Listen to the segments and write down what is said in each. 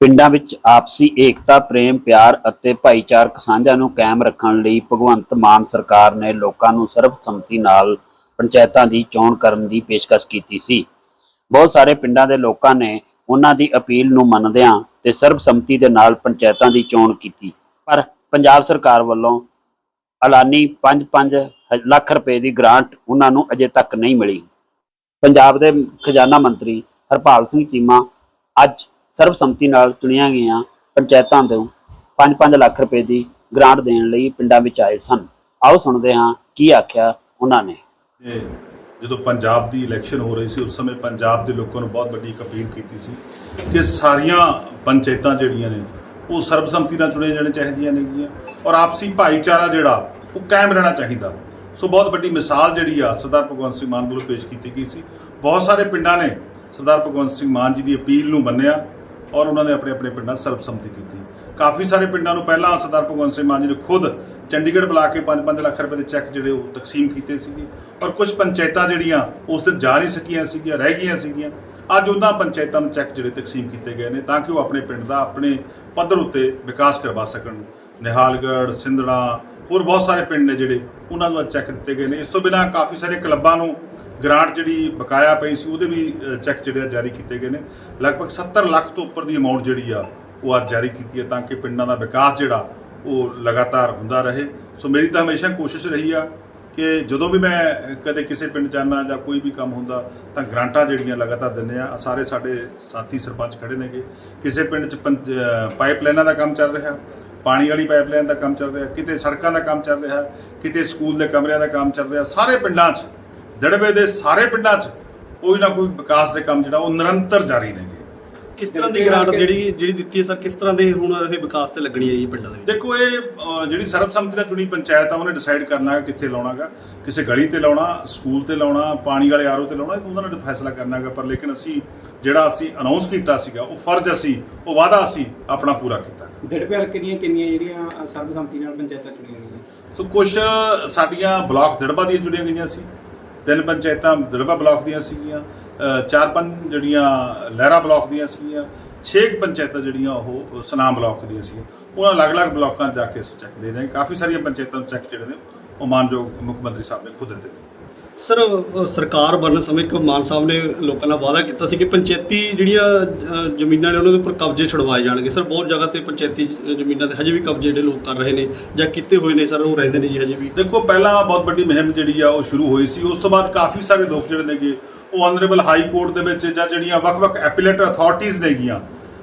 ਪਿੰਡਾਂ ਵਿੱਚ ਆਪਸੀ ਏਕਤਾ, ਪ੍ਰੇਮ, ਪਿਆਰ ਅਤੇ ਭਾਈਚਾਰਕ ਸਾਂਝਾਂ ਨੂੰ ਕਾਇਮ ਰੱਖਣ ਲਈ ਭਗਵੰਤ ਮਾਨ ਸਰਕਾਰ ਨੇ ਲੋਕਾਂ ਨੂੰ ਸਰਬਸੰਮਤੀ ਨਾਲ ਪੰਚਾਇਤਾਂ ਦੀ ਚੋਣ ਕਰਨ ਦੀ ਪੇਸ਼ਕਸ਼ ਕੀਤੀ ਸੀ। ਬਹੁਤ ਸਾਰੇ ਪਿੰਡਾਂ ਦੇ ਲੋਕਾਂ ਨੇ ਉਹਨਾਂ ਦੀ ਅਪੀਲ ਨੂੰ ਮੰਨਦਿਆਂ ਤੇ ਸਰਬਸੰਮਤੀ ਦੇ ਨਾਲ ਪੰਚਾਇਤਾਂ ਦੀ ਚੋਣ ਕੀਤੀ। ਪਰ ਪੰਜਾਬ ਸਰਕਾਰ ਵੱਲੋਂ ਐਲਾਨੀ 5-5 ਲੱਖ ਰੁਪਏ ਦੀ ਗ੍ਰਾਂਟ ਉਹਨਾਂ ਨੂੰ ਅਜੇ ਤੱਕ ਨਹੀਂ ਮਿਲੀ। ਪੰਜਾਬ ਦੇ ਖਜ਼ਾਨਾ ਮੰਤਰੀ ਹਰਪਾਲ ਸਿੰਘ ਚੀਮਾ ਅੱਜ ਸਰਬਸੰਮਤੀ ਨਾਲ ਚੁਣੀਆਂ ਗਈਆਂ ਪੰਚਾਇਤਾਂ ਤੋਂ 5-5 ਲੱਖ ਰੁਪਏ ਦੀ ਗ੍ਰਾਂਟ ਦੇਣ ਲਈ ਪਿੰਡਾਂ ਵਿੱਚ ਆਏ ਸਨ। ਆਓ ਸੁਣਦੇ ਹਾਂ ਕੀ ਆਖਿਆ ਉਹਨਾਂ ਨੇ। ਜਦੋਂ ਪੰਜਾਬ ਦੀ ਇਲੈਕਸ਼ਨ ਹੋ ਰਹੀ ਸੀ, ਉਸ ਸਮੇਂ ਪੰਜਾਬ ਦੇ ਲੋਕਾਂ ਨੂੰ ਬਹੁਤ ਵੱਡੀ ਇੱਕ ਅਪੀਲ ਕੀਤੀ ਸੀ ਕਿ ਸਾਰੀਆਂ ਪੰਚਾਇਤਾਂ ਜਿਹੜੀਆਂ ਨੇ, ਉਹ ਸਰਬਸੰਮਤੀ ਨਾਲ ਚੁਣੇ ਜਾਣੇ ਚਾਹੀਦੀਆਂ ਨੇਗੀਆਂ ਔਰ ਆਪਸੀ ਭਾਈਚਾਰਾ ਜਿਹੜਾ, ਉਹ ਕਾਇਮ ਰਹਿਣਾ ਚਾਹੀਦਾ। ਸੋ ਬਹੁਤ ਵੱਡੀ ਮਿਸਾਲ ਜਿਹੜੀ ਆ ਸਰਦਾਰ ਭਗਵੰਤ ਸਿੰਘ ਮਾਨ ਵੱਲੋਂ ਪੇਸ਼ ਕੀਤੀ ਗਈ ਸੀ। ਬਹੁਤ ਸਾਰੇ ਪਿੰਡਾਂ ਨੇ ਸਰਦਾਰ ਭਗਵੰਤ ਸਿੰਘ ਮਾਨ ਜੀ ਦੀ ਅਪੀਲ ਨੂੰ ਮੰਨਿਆ। ਔਰ ਉਹਨਾਂ ਨੇ ਆਪਣੇ ਆਪਣੇ ਪਿੰਡਾਂ 'ਚ ਸਰਬਸੰਮਤੀ ਕੀਤੀ। ਕਾਫੀ ਸਾਰੇ ਪਿੰਡਾਂ ਨੂੰ ਪਹਿਲਾਂ ਸਰਦਾਰ ਭਗਵੰਤ ਸਿੰਘ ਮਾਨ ਜੀ ਨੇ ਖੁਦ ਚੰਡੀਗੜ੍ਹ ਬੁਲਾ ਕੇ 5-5 ਲੱਖ ਰੁਪਏ ਦੇ ਚੈੱਕ ਜਿਹੜੇ ਉਹ ਤਕਸੀਮ ਕੀਤੇ ਸੀਗੇ ਔਰ ਕੁਝ ਪੰਚਾਇਤਾਂ ਜਿਹੜੀਆਂ ਉਸ ਦਿਨ ਜਾ ਨਹੀਂ ਸਕੀਆਂ ਸੀਗੀਆਂ, ਰਹਿ ਗਈਆਂ ਸੀਗੀਆਂ, ਅੱਜ ਉਹਨਾਂ ਪੰਚਾਇਤਾਂ ਨੂੰ ਚੈੱਕ ਜਿਹੜੇ ਤਕਸੀਮ ਕੀਤੇ ਗਏ ਨੇ ਤਾਂ ਕਿ ਉਹ ਆਪਣੇ ਪਿੰਡ ਦਾ ਆਪਣੇ ਪੱਧਰ ਉੱਤੇ ਵਿਕਾਸ ਕਰਵਾ ਸਕਣ। ਨਿਹਾਲਗੜ੍ਹ ਸਿੰਧੜਾ ਹੋਰ ਬਹੁਤ ਸਾਰੇ ਪਿੰਡ ਨੇ ਜਿਹੜੇ ਉਹਨਾਂ ਨੂੰ ਅੱਜ ਚੈੱਕ ਦਿੱਤੇ ਗਏ ਨੇ। ਇਸ ਤੋਂ ਬਿਨਾਂ ਕਾਫੀ ਸਾਰੇ ਕਲੱਬਾਂ ਨੂੰ ਗ੍ਰਾਂਟ ਜਿਹੜੀ ਬਕਾਇਆ ਪਈ ਸੀ ਉਹਦੇ ਵੀ ਚੈੱਕ ਜਿਹੜੇ ਆ ਜਾਰੀ ਕੀਤੇ ਗਏ ਨੇ। ਲਗਭਗ 70 ਲੱਖ ਤੋਂ ਉੱਪਰ ਦੀ ਅਮਾਉਂਟ ਜਿਹੜੀ ਆ ਉਹ ਅੱਜ ਜਾਰੀ ਕੀਤੀ ਹੈ ਤਾਂ ਕਿ ਪਿੰਡਾਂ ਦਾ ਵਿਕਾਸ ਜਿਹੜਾ ਉਹ ਲਗਾਤਾਰ ਹੁੰਦਾ ਰਹੇ। ਸੋ ਮੇਰੀ ਤਾਂ ਹਮੇਸ਼ਾ ਕੋਸ਼ਿਸ਼ ਰਹੀ ਆ ਕਿ ਜਦੋਂ ਵੀ ਮੈਂ ਕਦੇ ਕਿਸੇ ਪਿੰਡ ਜਾਣਾ ਜਾਂ ਕੋਈ ਵੀ ਕੰਮ ਹੁੰਦਾ ਤਾਂ ਗ੍ਰਾਂਟਾਂ ਜਿਹੜੀਆਂ ਲਗਾਤਾਰ ਦਿੰਦੇ ਆ। ਸਾਰੇ ਸਾਡੇ ਸਾਥੀ ਸਰਪੰਚ ਖੜੇ ਨੇਗੇ। ਕਿਸੇ ਪਿੰਡ 'ਚ ਪੰਚ- ਅ, ਦਾ ਕੰਮ ਚੱਲ ਰਿਹਾ ਪਾਣੀ ਵਾਲੀ ਪਾਈਪਲਾਈਨ ਦਾ ਕੰਮ ਚੱਲ ਰਿਹਾ ਕਿਤੇ ਸੜਕਾਂ ਦਾ ਕੰਮ ਚੱਲ ਰਿਹਾ ਕਿਤੇ ਸਕੂਲ ਦੇ ਕਮਰਿਆਂ ਦਾ ਕੰਮ ਚੱਲ ਰਿਹਾ ਸਾਰੇ ਪਿੰਡਾਂ 'ਚ ਦੜਵੇ ਦੇ ਸਾਰੇ ਪਿੰਡਾਂ 'ਚ ਕੋਈ ਨਾ ਕੋਈ ਵਿਕਾਸ ਦੇ ਕੰਮ ਜਿਹੜਾ ਉਹ ਨਿਰੰਤਰ ਜਾਰੀ ਨੇਗੇ ਕਿਸ ਤਰ੍ਹਾਂ ਦੀ ਗ੍ਰਾਂਟ ਜਿਹੜੀ ਜਿਹੜੀ ਦਿੱਤੀ ਹੈ ਸਰ? ਕਿਸ ਤਰ੍ਹਾਂ ਦੇ ਹੁਣ ਇਹ ਵਿਕਾਸ ਤੇ ਲੱਗਣੀ ਹੈ ਜੀ ਪਿੰਡਾਂ ਦੇ ਵਿੱਚ? ਦੇਖੋ ਇਹ ਜਿਹੜੀ ਸਰਬਸੰਮਤੀ ਨਾਲ ਚੁਣੀ ਪੰਚਾਇਤ ਆ ਉਹਨੇ ਡਿਸਾਈਡ ਕਰਨਾ ਹੈ ਕਿੱਥੇ ਲਾਉਣਾਗਾ। ਕਿਸੇ ਗਲੀ ਤੇ ਲਾਉਣਾ ਸਕੂਲ ਤੇ ਲਾਉਣਾ ਪਾਣੀ ਵਾਲੇ ਆਰੋ ਤੇ ਲਾਉਣਾ ਇਹ ਉਹਨਾਂ ਨੇ ਫੈਸਲਾ ਕਰਨਾਗਾ ਪਰ ਲੇਕਿਨ ਅਸੀਂ ਜਿਹੜਾ ਅਸੀਂ ਅਨਾਉਂਸ ਕੀਤਾ ਸੀਗਾ ਉਹ ਫਰਜ਼ ਅਸੀਂ ਉਹ ਵਾਅਦਾ ਅਸੀਂ ਆਪਣਾ ਪੂਰਾ ਕੀਤਾ। ਦੜਪੇ ਹਲਕੇ ਦੀਆਂ ਕਿੰਨੀਆਂ ਜਿਹੜੀਆਂ ਸਰਬਸੰਮਤੀ ਨਾਲ ਪੰਚਾਇਤਾਂ ਚੁਣੀਆਂ ਗਈਆਂ? ਸੋ ਕੁਝ ਸਾਡੀਆਂ ਬਲਾਕ ਦੜਬਾ ਦੀਆਂ ਜੁੜੀਆਂ ਗਈਆਂ ਸੀ। ਤਿੰਨ ਪੰਚਾਇਤਾਂ ਦੜਬਾ ਬਲਾਕ ਦੀਆਂ ਸੀਗੀਆਂ ਚਾਰ ਪੰਜ ਜਿਹੜੀਆਂ ਲਹਿਰਾ ਬਲਾਕ ਦੀਆਂ ਸੀਗੀਆਂ, ਛੇ ਕੁ ਪੰਚਾਇਤਾਂ ਜਿਹੜੀਆਂ ਉਹ ਸਨਾਮ ਬਲਾਕ ਦੀਆਂ ਸੀਗੀਆਂ। ਉਹਨਾਂ ਅਲੱਗ-ਅਲੱਗ ਬਲਾਕਾਂ 'ਚ ਜਾ ਕੇ ਅਸੀਂ ਚੈੱਕ ਦੇ ਰਹੇ। ਹਾਂ ਕਾਫੀ ਸਾਰੀਆਂ ਪੰਚਾਇਤਾਂ ਨੂੰ ਚੈੱਕ ਜਿਹੜੇ ਨੇ, ਉਹ ਮਾਨਯੋਗ ਮੁੱਖ ਮੰਤਰੀ ਸਾਹਿਬ ਨੇ ਖੁਦ ਦਿੱਤੇ ਨੇ। ਸਰ ਅ, ਸਰਕਾਰ ਬਣਨ ਸਮੇਂ ਇੱਕ ਮਾਨ ਸਾਹਿਬ ਨੇ ਲੋਕਾਂ ਨਾਲ ਵਾਅਦਾ ਕੀਤਾ ਸੀ ਕਿ ਪੰਚਾਇਤੀ ਜਿਹੜੀਆਂ ਅ, ਜ਼ਮੀਨਾਂ ਨੇ ਉਹਨਾਂ ਦੇ ਉੱਪਰ ਕਬਜ਼ੇ ਛੁਡਵਾਏ ਜਾਣਗੇ। ਸਰ ਬਹੁਤ ਜਗ੍ਹਾ ਤੇ ਪੰਚਾਇਤੀ ਜ- ਜ਼ਮੀਨਾਂ ਤੇ ਹਜੇ ਵੀ ਕਬਜ਼ੇ ਜਿਹੜੇ ਲੋਕ ਕਰ ਰਹੇ ਨੇ ਜਾਂ ਕੀਤੇ ਹੋਏ ਨੇ ਸਰ ਉਹ ਰਹਿੰਦੇ ਨੇ ਜੀ ਹਜੇ ਵੀ। ਦੇਖੋ ਪਹਿਲਾਂ ਬਹੁਤ ਵੱਡੀ ਮੁਹਿੰਮ ਜਿਹੜੀ ਆ ਉਹ ਸ਼ੁਰੂ ਹੋਈ ਸੀ। ਉਸ ਤੋਂ ਬਾਅਦ ਕਾਫੀ ਸਾਰੇ ਲੋਕ ਜਿਹੜੇ ਨੇਗੇ ਉਹ ਆਨਰੇਬਲ ਹਾਈ ਕੋਰਟ ਦੇ ਵਿੱਚ ਜਾਂ ਜਿਹੜੀਆਂ ਵੱਖ-ਵੱਖ ਐਪੀਲੇਟ ਅਥਾਰਟੀਆਂ ਨੇਗੀਆਂ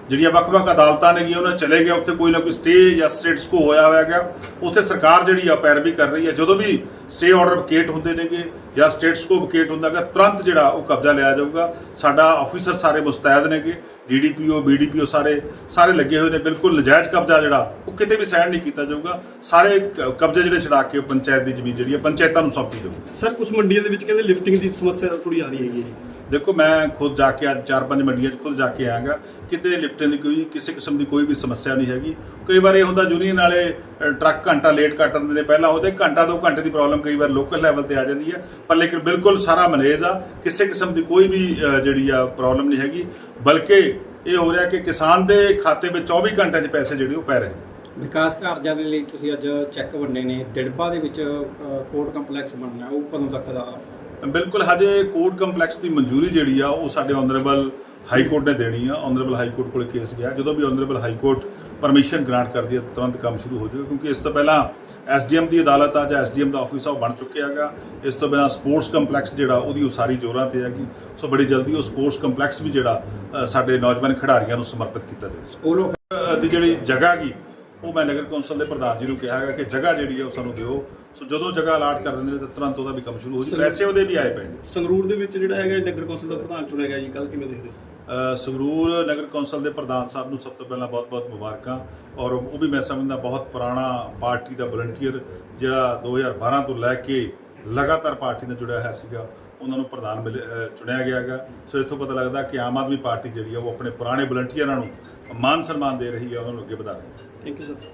ਜਿਹੜੀਆਂ ਵੱਖ-ਵੱਖ ਅਦਾਲਤਾਂ ਨੇਗੀਆਂ ਉਹਨਾਂ ਚਲੇ ਗਏ। ਉੱਥੇ ਕੋਈ ਨਾ ਕੋਈ ਸਟੇ ਜਾਂ ਸਟੇਟਸ ਕੋ ਹੋਇਆ ਹੋਇਆ ਗਿਆ ਉੱਥੇ ਸਰਕਾਰ ਜਿਹੜੀ ਆ ਪੈਰਵੀ ਕਰ ਰਹੀ ਹੈ ਜਦੋਂ ਵੀ ਸਟੇ ਆਰਡਰ ਵਕੇਟ ਹੁੰਦੇ ਨੇਗੇ ਜਾਂ ਸਟੇਟਸ ਕੋ ਵਕੇਟ ਹੁੰਦਾਗਾ ਤੁਰੰਤ ਜਿਹੜਾ ਉਹ ਕਬਜ਼ਾ ਲਿਆ ਜਾਊਗਾ। ਸਾਡਾ ਆਫੀਸਰ ਸਾਰੇ ਮੁਸਤੈਦ ਨੇਗੇ ਡੀਡੀਪੀਓ ਬੀਡੀਪੀਓ ਸਾਰੇ ਸਾਰੇ ਲੱਗੇ ਹੋਏ ਨੇ ਬਿਲਕੁਲ ਨਜਾਇਜ਼ ਕਬਜ਼ਾ ਜਿਹੜਾ ਉਹ ਕਿਤੇ ਵੀ ਸਾਈਨ ਨਹੀਂ ਕੀਤਾ ਜਾਊਗਾ। ਸਾਰੇ ਕਬਜ਼ੇ ਜਿਹੜੇ ਛਡਾ ਕੇ ਪੰਚਾਇਤ ਦੀ ਜ਼ਮੀਨ ਜਿਹੜੀ ਹੈ ਪੰਚਾਇਤਾਂ ਨੂੰ ਸੌਂਪੀ ਜਾਊਗੀ। ਸਰ ਕੁਝ ਮੰਡੀਆਂ ਦੇ ਵਿੱਚ ਕਹਿੰਦੇ ਲਿਫਟਿੰਗ ਦੀ ਸਮੱਸਿਆ ਥੋੜੀ ਆ ਰਹੀ ਹੈਗੀ ਜੀ। ਦੇਖੋ ਮੈਂ ਖੁਦ ਜਾ ਕੇ ਅੱਜ ਚਾਰ ਪੰਜ ਮੰਡੀਆਂ 'ਚ ਖੁਦ ਜਾ ਕੇ ਆਇਆਗਾ। ਕਿਤੇ ਲਿਫਟਿੰਗ ਦੀ ਕੋਈ ਕਿਸੇ ਕਿਸਮ ਦੀ ਕੋਈ ਵੀ ਸਮੱਸਿਆ ਨਹੀਂ ਹੈਗੀ। ਕਈ ਵਾਰ ਇਹ ਹੁੰਦਾ ਯੂਨੀਅਨ ਵਾਲੇ ਟਰੱਕ ਘੰਟਾ ਲੇਟ ਕੱਟ ਦਿੰਦੇ ਨੇ। ਪਹਿਲਾਂ ਉਹਦੇ ਘੰਟਾ, ਦੋ ਘੰਟੇ ਦੀ ਪ੍ਰੋਬਲਮ ਕਈ ਵਾਰ ਲੋਕਲ ਲੈਵਲ ਤੇ ਆ ਜਾਂਦੀ ਹੈ। ਪਰ ਲੇਕਿਨ ਬਿਲਕੁਲ ਸਾਰਾ ਮੈਨੇਜ ਆ। ਕਿਸੇ ਕਿਸਮ ਦੀ ਕੋਈ ਵੀ ਜਿਹੜੀ ਆ ਪ੍ਰੋਬਲਮ ਨਹੀਂ ਹੈਗੀ। ਬਲਕਿ ਇਹ ਹੋ ਰਿਹਾ ਕਿ ਕਿਸਾਨ ਦੇ ਖਾਤੇ ਵਿੱਚ 24 ਘੰਟਿਆਂ 'ਚ ਪੈਸੇ ਜਿਹੜੇ ਉਹ ਪੈ ਰਹੇ ਵਿਕਾਸ ਕਾਰਜਾਂ ਦੇ ਲਈ ਤੁਸੀਂ ਅੱਜ ਚੈੱਕ ਵੰਡੇ ਨੇ। ਦਿੜਬਾ ਦੇ ਵਿੱਚ ਕੋਰਟ ਕੰਪਲੈਕਸ ਬਣਨਾ, ਉਹ ਕਦੋਂ ਤੱਕ ਦਾ ਬਿਲਕੁਲ ਹਜੇ ਕੋਰਟ ਕੰਪਲੈਕਸ ਦੀ ਮਨਜ਼ੂਰੀ ਜਿਹੜੀ ਆ ਉਹ ਸਾਡੇ ਆਨਰੇਬਲ ਹਾਈ ਕੋਰਟ ਨੇ ਦੇਣੀ ਆ। ਆਨਰੇਬਲ ਹਾਈ ਕੋਰਟ ਕੋਲ ਕੇਸ ਗਿਆ। ਜਦੋਂ ਵੀ honourable high court permission grant ਕਰਦੀ ਹੈ ਤੁਰੰਤ ਕੰਮ ਸ਼ੁਰੂ ਹੋ ਜਾਊਗਾ। ਕਿਉਂਕਿ ਇਸ ਤੋਂ ਪਹਿਲਾਂ ਐਸਡੀਐਮ ਦੀ ਅਦਾਲਤ ਆ ਜਾਂ ਐਸਡੀਐਮ ਦਾ ਆਫਿਸ ਆ ਉਹ ਬਣ ਚੁੱਕਿਆ ਹੈਗਾ। ਇਸ ਤੋਂ ਬਿਨਾਂ ਸਪੋਰਟਸ ਕੰਪਲੈਕਸ ਜਿਹੜਾ ਉਹਦੀ ਉਸਾਰੀ ਜ਼ੋਰਾਂ ਤੇ ਹੈਗੀ। ਸੋ ਬੜੀ ਜਲਦੀ ਉਹ ਸਪੋਰਟਸ ਕੰਪਲੈਕਸ ਵੀ ਜਿਹੜਾ ਸਾਡੇ ਨੌਜਵਾਨ ਖਿਡਾਰੀਆਂ ਨੂੰ ਸਮਰਪਿਤ ਕੀਤਾ ਜਾਊਗਾ। ਸਕੂਲ ਦੀ ਜਿਹੜੀ ਜਗ੍ਹਾ ਗੀ ਉਹ ਮੈਂ ਨਗਰ ਕੌਂਸਲ ਦੇ ਪ੍ਰਧਾਨ ਜੀ ਨੂੰ ਕਿਹਾ ਹੈਗਾ ਕਿ ਜਗ੍ਹਾ ਜਿਹੜੀ ਹੈ ਉਹ ਸਾਨੂੰ ਦਿਓ। ਸੋ ਜਦੋਂ ਜਗ੍ਹਾ ਅਲਾਟ ਕਰ ਦਿੰਦੇ ਨੇ ਤਾਂ ਤੁਰੰਤ ਉਹਦਾ ਵੀ ਕੰਮ ਸ਼ੁਰੂ ਹੋ ਜੀ ਪੈਸੇ ਉਹਦੇ ਵੀ ਆਏ ਪਏ ਨੇ। ਸੰਗਰੂਰ ਦੇ ਵਿੱਚ ਜਿਹੜਾ ਹੈਗਾ ਨਗਰ ਕੌਂਸਲ ਦਾ ਪ੍ਰਧਾਨ ਚੁਣਿਆ ਗਿਆ ਜੀ ਕੱਲ ਕਿਵੇਂ ਦੇਖਦੇ ਸੰਗਰੂਰ ਨਗਰ ਕੌਂਸਲ ਦੇ ਪ੍ਰਧਾਨ ਸਾਹਿਬ ਨੂੰ ਸਭ ਤੋਂ ਪਹਿਲਾਂ ਬਹੁਤ-ਬਹੁਤ ਮੁਬਾਰਕਾਂ। ਔਰ ਉਹ ਵੀ ਮੈਂ ਸਮਝਦਾ ਬਹੁਤ ਪੁਰਾਣਾ ਪਾਰਟੀ ਦਾ ਵਲੰਟੀਅਰ ਜਿਹੜਾ 2012 ਤੋਂ ਲੈ ਕੇ ਲਗਾਤਾਰ ਪਾਰਟੀ ਨਾਲ ਜੁੜਿਆ ਹੋਇਆ ਸੀਗਾ ਉਹਨਾਂ ਨੂੰ ਪ੍ਰਧਾਨ ਚੁਣਿਆ ਗਿਆ ਹੈਗਾ। ਸੋ ਇੱਥੋਂ ਪਤਾ ਲੱਗਦਾ ਕਿ ਆਮ ਆਦਮੀ ਪਾਰਟੀ ਜਿਹੜੀ ਆ ਉਹ ਆਪਣੇ ਪੁਰਾਣੇ ਵਲੰਟੀਅਰਾਂ ਨੂੰ ਮਾਨ ਸਨਮਾਨ ਦੇ ਰਹੀ ਹੈ ਉਹਨਾਂ ਨੂੰ ਅੱਗੇ ਵਧਾ ਰਹੀ ਹੈ Thank you.